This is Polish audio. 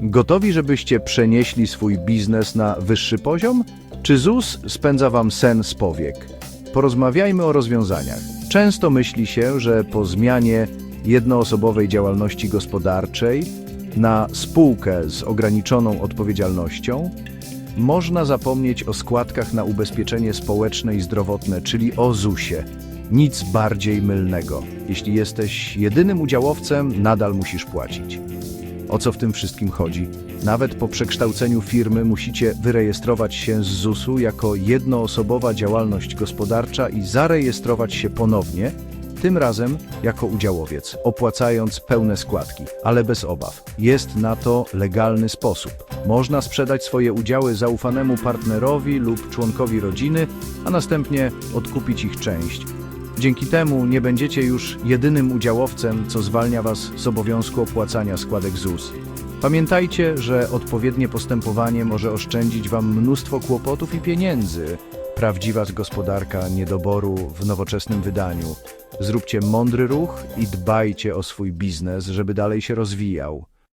Gotowi, żebyście przenieśli swój biznes na wyższy poziom? Czy ZUS spędza wam sen z powiek? Porozmawiajmy o rozwiązaniach. Często myśli się, że po zmianie jednoosobowej działalności gospodarczej na spółkę z ograniczoną odpowiedzialnością można zapomnieć o składkach na ubezpieczenie społeczne i zdrowotne, czyli o ZUS-ie. Nic bardziej mylnego. Jeśli jesteś jedynym udziałowcem, nadal musisz płacić. O co w tym wszystkim chodzi? Nawet po przekształceniu firmy musicie wyrejestrować się z ZUS-u jako jednoosobowa działalność gospodarcza i zarejestrować się ponownie, tym razem jako udziałowiec, opłacając pełne składki, ale bez obaw. Jest na to legalny sposób. Można sprzedać swoje udziały zaufanemu partnerowi lub członkowi rodziny, a następnie odkupić ich część. Dzięki temu nie będziecie już jedynym udziałowcem, co zwalnia Was z obowiązku opłacania składek ZUS. Pamiętajcie, że odpowiednie postępowanie może oszczędzić Wam mnóstwo kłopotów i pieniędzy. Prawdziwa gospodarka niedoboru w nowoczesnym wydaniu. Zróbcie mądry ruch i dbajcie o swój biznes, żeby dalej się rozwijał.